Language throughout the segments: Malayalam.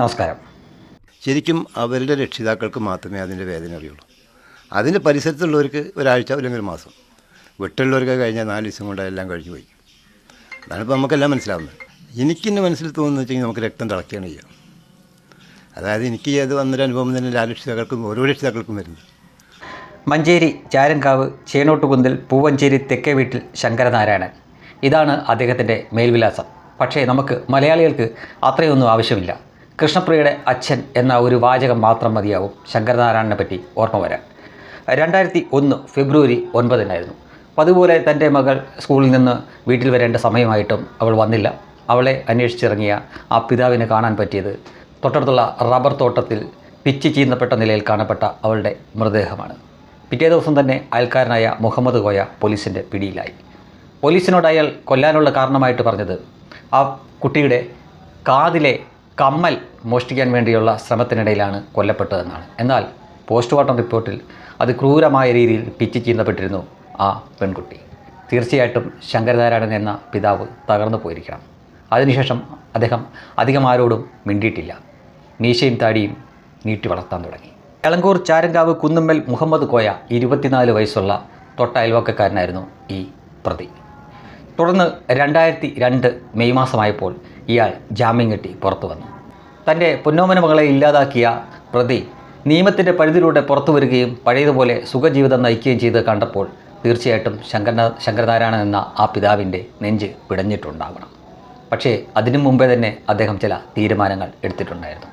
നമസ്കാരം. ശരിക്കും അവരുടെ രക്ഷിതാക്കൾക്ക് മാത്രമേ അതിന്റെ വേദന അറിയുള്ളൂ. അതിന്റെ പരിസരത്തുള്ളവർക്ക് ഒരാഴ്ച അല്ലെങ്കിൽ ഒരു മാസം. വിട്ടുള്ളവർക്ക് കഴിഞ്ഞാൽ നാല് ദിവസം കൊണ്ട് എല്ലാം കഴിഞ്ഞു പോയി. അതാണ് ഇപ്പോൾ നമുക്കെല്ലാം മനസ്സിലാവുന്നത്. എനിക്കെന്നെ മനസ്സിൽ തോന്നുന്നു വെച്ചെങ്കിൽ നമുക്ക് രക്തം തിളക്കുകയാണ് ചെയ്യുക. അതായത് എനിക്ക് അത് വന്നൊരു അനുഭവം തന്നെ എല്ലാ രക്ഷിതാക്കൾക്കും ഓരോ രക്ഷിതാക്കൾക്കും വരുന്നത്. മഞ്ചേരി ചാരൻകാവ് ചേനോട്ടുകുന്നിൽ പൂവഞ്ചേരി തെക്കേ വീട്ടിൽ ശങ്കരനാരായണൻ. ഇതാണ് അദ്ദേഹത്തിന്റെ മേൽവിലാസം. പക്ഷേ നമുക്ക് മലയാളികൾക്ക് അത്രയൊന്നും ആവശ്യമില്ല. കൃഷ്ണപ്രിയയുടെ അച്ഛൻ എന്ന ഒരു വാചകം മാത്രം മതിയാവും ശങ്കരനാരായണനെ പറ്റി ഓർമ്മ വരാൻ. രണ്ടായിരത്തി ഒന്ന് ഫെബ്രുവരി ഒൻപതിനായിരുന്നു. അതുപോലെ തന്റെ മകൾ സ്കൂളിൽ നിന്ന് വീട്ടിൽ വരേണ്ട സമയമായിട്ടും അവൾ വന്നില്ല. അവളെ അന്വേഷിച്ചിറങ്ങിയ ആ പിതാവിനെ കാണാൻ പറ്റിയത് തൊട്ടടുത്തുള്ള റബ്ബർ തോട്ടത്തിൽ പിച്ച് ചീന്തപ്പെട്ട നിലയിൽ കാണപ്പെട്ട അവളുടെ മൃതദേഹമാണ്. പിറ്റേ ദിവസം തന്നെ അയൽക്കാരനായ മുഹമ്മദ് കോയ പോലീസിന്റെ പിടിയിലായി. പോലീസിനോട് അയാൾ കൊല്ലാനുള്ള കാരണമായിട്ട് പറഞ്ഞത് ആ കുട്ടിയുടെ കാതിലെ കമ്മൽ മോഷ്ടിക്കാൻ വേണ്ടിയുള്ള ശ്രമത്തിനിടയിലാണ് കൊല്ലപ്പെട്ടതെന്നാണ്. എന്നാൽ പോസ്റ്റ്മോർട്ടം റിപ്പോർട്ടിൽ അത് ക്രൂരമായ രീതിയിൽ പിച്ച് ചീന്തപ്പെട്ടിരുന്നു ആ പെൺകുട്ടി. തീർച്ചയായിട്ടും ശങ്കരനാരായണൻ എന്ന പിതാവ് തകർന്നു പോയിരിക്കണം. അതിനുശേഷം അദ്ദേഹം അധികം ആരോടും മിണ്ടിയിട്ടില്ല. മീശയും താടിയും നീട്ടി വളർത്താൻ തുടങ്ങി. എളങ്കൂർ ചാരങ്കാവ് കുന്നുമ്മൽ മുഹമ്മദ് കോയ ഇരുപത്തിനാല് വയസ്സുള്ള തൊട്ട അയൽവക്കക്കാരനായിരുന്നു ഈ പ്രതി. തുടർന്ന് രണ്ടായിരത്തി രണ്ട് മെയ് മാസമായപ്പോൾ ഇയാൾ ജാമ്യം കിട്ടി പുറത്തു വന്നു. തന്റെ പൊന്നോമന മകളെ ഇല്ലാതാക്കിയ പ്രതി നിയമത്തിന്റെ പരിധിയിലൂടെ പുറത്തു വരികയും പഴയതുപോലെ സുഖജീവിതം നയിക്കുകയും ചെയ്ത് കണ്ടപ്പോൾ തീർച്ചയായിട്ടും ശങ്കരനാ ശങ്കരനാരായണൻ എന്ന ആ പിതാവിന്റെ നെഞ്ച് പിടഞ്ഞിട്ടുണ്ടാകണം പക്ഷേ അതിനു മുമ്പേ തന്നെ അദ്ദേഹം ചില തീരുമാനങ്ങൾ എടുത്തിട്ടുണ്ടായിരുന്നു.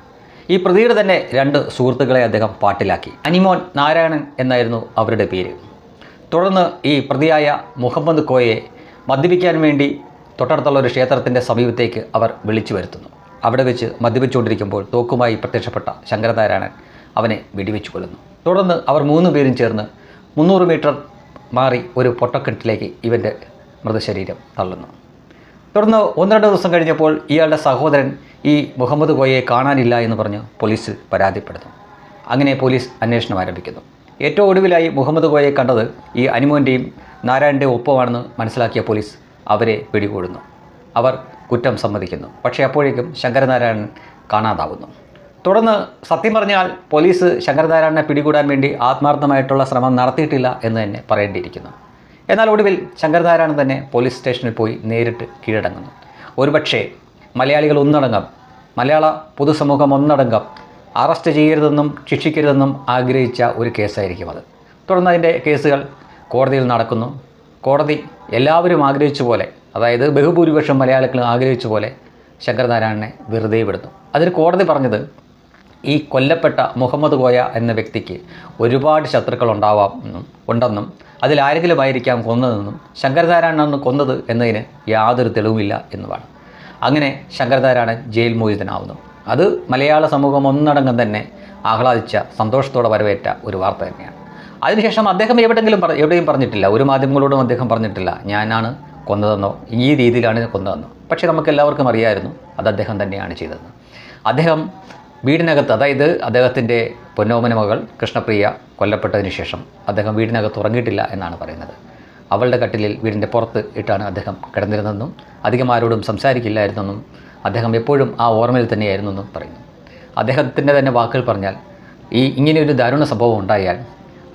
ഈ പ്രതിയുടെ തന്നെ രണ്ട് സുഹൃത്തുക്കളെ അദ്ദേഹം പാട്ടിലാക്കി. അനിമോൻ നാരായണൻ എന്നായിരുന്നു അവരുടെ പേര്. തുടർന്ന് ഈ പ്രതിയായ മുഹമ്മദ് കോയെ മദ്യപിക്കാൻ വേണ്ടി തൊട്ടടുത്തുള്ള ഒരു ക്ഷേത്രത്തിന്റെ സമീപത്തേക്ക് അവർ വിളിച്ചു വരുത്തുന്നു. അവിടെ വെച്ച് മദ്യപിച്ചുകൊണ്ടിരിക്കുമ്പോൾ തോക്കുമായി പ്രത്യക്ഷപ്പെട്ട ശങ്കരനാരായണൻ അവനെ വെടിവെച്ചു കൊല്ലുന്നു. തുടർന്ന് അവർ മൂന്ന് പേരും ചേർന്ന് മുന്നൂറ് മീറ്റർ മാറി ഒരു പൊട്ടക്കെട്ടിലേക്ക് ഇവന്റെ മൃതശരീരം തള്ളുന്നു. തുടർന്ന് ഒന്ന് രണ്ട് ദിവസം കഴിഞ്ഞപ്പോൾ ഇയാളുടെ സഹോദരൻ ഈ മുഹമ്മദ് കോയയെ കാണാനില്ല എന്ന് പറഞ്ഞ് പോലീസിൽ പരാതിപ്പെടുന്നു. അങ്ങനെ പോലീസ് അന്വേഷണം ആരംഭിക്കുന്നു. ഏറ്റവും ഒടുവിലായി മുഹമ്മദ് കോയയെ കണ്ടത് ഈ അനുമോന്റെയും നാരായണന്റെയും ഒപ്പമാണെന്ന് മനസ്സിലാക്കിയ പോലീസ് അവരെ പിടികൂടുന്നു. അവർ കുറ്റം സമ്മതിക്കുന്നു. പക്ഷേ അപ്പോഴേക്കും ശങ്കരനാരായണൻ കാണാതാവുന്നു. തുടർന്ന് സത്യം പറഞ്ഞാൽ പോലീസ് ശങ്കരനാരായണനെ പിടികൂടാൻ വേണ്ടി ആത്മാർത്ഥമായിട്ടുള്ള ശ്രമം നടത്തിയിട്ടില്ല എന്ന് തന്നെ പറയേണ്ടിയിരിക്കുന്നു. എന്നാൽ ഒടുവിൽ ശങ്കരനാരായണൻ തന്നെ പോലീസ് സ്റ്റേഷനിൽ പോയി നേരിട്ട് കീഴടങ്ങുന്നു. ഒരുപക്ഷേ മലയാളികൾ ഒന്നടങ്കം മലയാള പൊതുസമൂഹം ഒന്നടങ്കം അറസ്റ്റ് ചെയ്യരുതെന്നും ശിക്ഷിക്കരുതെന്നും ആഗ്രഹിച്ച ഒരു കേസായിരിക്കും അത്. തുടർന്ന് അതിന്റെ കേസുകൾ കോടതിയിൽ നടക്കുന്നു. കോടതി എല്ലാവരും ആഗ്രഹിച്ച പോലെ അതായത് ബഹുഭൂരിപക്ഷം മലയാളികൾ ആഗ്രഹിച്ച പോലെ ശങ്കരനാരായണനെ വെറുതെ വിടുന്നു. അതിന് കോടതി പറഞ്ഞത് ഈ കൊല്ലപ്പെട്ട മുഹമ്മദ് കോയ എന്ന വ്യക്തിക്ക് ഒരുപാട് ശത്രുക്കൾ ഉണ്ടാവാം ഉണ്ടെന്നും അതിലാരെങ്കിലും ആയിരിക്കാം കൊന്നതെന്നും ശങ്കരനാരായണനാണ് കൊന്നത് എന്നതിന് യാതൊരു തെളിവുമില്ല എന്നുമാണ്. അങ്ങനെ ശങ്കരനാരായണൻ ജയിൽ മോചിതനാവുന്നു. അത് മലയാള സമൂഹം ഒന്നടങ്കം തന്നെ ആഹ്ലാദിച്ച സന്തോഷത്തോടെ വരവേറ്റ ഒരു വാർത്ത തന്നെയാണ്. അതിനുശേഷം അദ്ദേഹം എവിടെയെങ്കിലും പറ എവിടെയും പറഞ്ഞിട്ടില്ല. ഒരു മാധ്യമങ്ങളോടും അദ്ദേഹം പറഞ്ഞിട്ടില്ല. ഞാനാണ് കൊന്നതെന്നോ ഈ രീതിയിലാണ് കൊന്നതെന്നോ. പക്ഷേ നമുക്ക് എല്ലാവർക്കും അറിയായിരുന്നു അത് അദ്ദേഹം തന്നെയാണ് ചെയ്തത് അദ്ദേഹം വീടിനകത്ത് അതായത് അദ്ദേഹത്തിന്റെ പൊന്നോമന മകൾ കൃഷ്ണപ്രിയ കൊല്ലപ്പെട്ടതിന് ശേഷം അദ്ദേഹം വീടിനകത്ത് ഉറങ്ങിയിട്ടില്ല എന്നാണ് പറയുന്നത്. അവളുടെ കട്ടിലിൽ വീടിന്റെ പുറത്ത് ഇട്ടാണ് അദ്ദേഹം കിടന്നിരുന്നതെന്നും അധികം ആരോടും സംസാരിക്കില്ലായിരുന്നെന്നും അദ്ദേഹം എപ്പോഴും ആ ഓർമ്മയിൽ തന്നെയായിരുന്നെന്നും പറയുന്നു. അദ്ദേഹത്തിന്റെ തന്നെ വാക്കുകൾ പറഞ്ഞാൽ ഈ ഇങ്ങനെയൊരു ദാരുണ സംഭവം ഉണ്ടായാൽ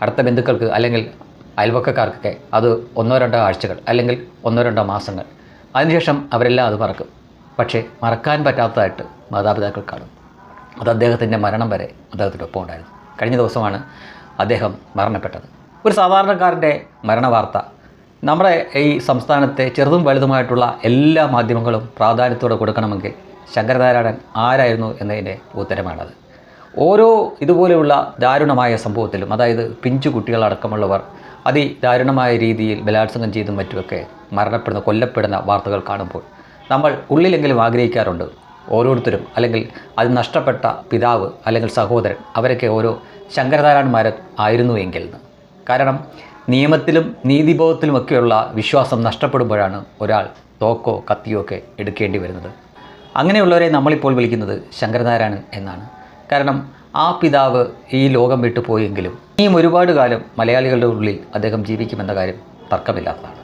അടുത്ത ബന്ധുക്കൾക്ക് അല്ലെങ്കിൽ അയൽവക്കക്കാർക്കൊക്കെ അത് ഒന്നോ രണ്ടോ ആഴ്ചകൾ അല്ലെങ്കിൽ ഒന്നോ രണ്ടോ മാസങ്ങൾ. അതിനുശേഷം അവരെല്ലാം അത് മറക്കും. പക്ഷേ മറക്കാൻ പറ്റാത്തതായിട്ട് മാതാപിതാക്കൾ കാണും. അത് അദ്ദേഹത്തിന്റെ മരണം വരെ അദ്ദേഹത്തിന്റെ ഒപ്പം ഉണ്ടായിരുന്നു. കഴിഞ്ഞ ദിവസമാണ് അദ്ദേഹം മരണപ്പെട്ടത്. ഒരു സാധാരണക്കാരന്റെ മരണവാർത്ത. നമ്മുടെ ഈ സംസ്ഥാനത്തെ ചെറുതും വലുതുമായിട്ടുള്ള എല്ലാ മാധ്യമങ്ങളും പ്രാധാന്യത്തോടെ കൊടുക്കണമെങ്കിൽ ശങ്കരനാരായണൻ ആരായിരുന്നു എന്നതിന്റെ ഉത്തരമാണത്. ഓരോ ഇതുപോലെയുള്ള ദാരുണമായ സംഭവത്തിലും അതായത് പിഞ്ചു കുട്ടികളടക്കമുള്ളവർ അതിദാരുണമായ രീതിയിൽ ബലാത്സംഗം ചെയ്തും മറ്റുമൊക്കെ മരണപ്പെടുന്ന കൊല്ലപ്പെടുന്ന വാർത്തകൾ കാണുമ്പോൾ നമ്മൾ ഉള്ളിലെങ്കിലും ആഗ്രഹിക്കാറുണ്ട്. ഓരോരുത്തരും അല്ലെങ്കിൽ അത് നഷ്ടപ്പെട്ട പിതാവ് അല്ലെങ്കിൽ സഹോദരൻ അവരൊക്കെ ഓരോ ശങ്കരനാരായണന്മാർ ആയിരുന്നു എങ്കിൽ കാരണം നിയമത്തിലും നീതിബോധത്തിലുമൊക്കെയുള്ള വിശ്വാസം നഷ്ടപ്പെടുമ്പോഴാണ് ഒരാൾ തോക്കോ കത്തിയോ ഒക്കെ എടുക്കേണ്ടി വരുന്നത്. അങ്ങനെയുള്ളവരെ നമ്മളിപ്പോൾ വിളിക്കുന്നത് ശങ്കരനാരായണൻ എന്നാണ്. കാരണം ആ പിതാവ് ഈ ലോകം വിട്ടു പോയെങ്കിലും ഇനിയും ഒരുപാട് കാലം മലയാളികളുടെ ഉള്ളിൽ അദ്ദേഹം ജീവിക്കുമെന്ന കാര്യം തർക്കമില്ലാത്തതാണ്.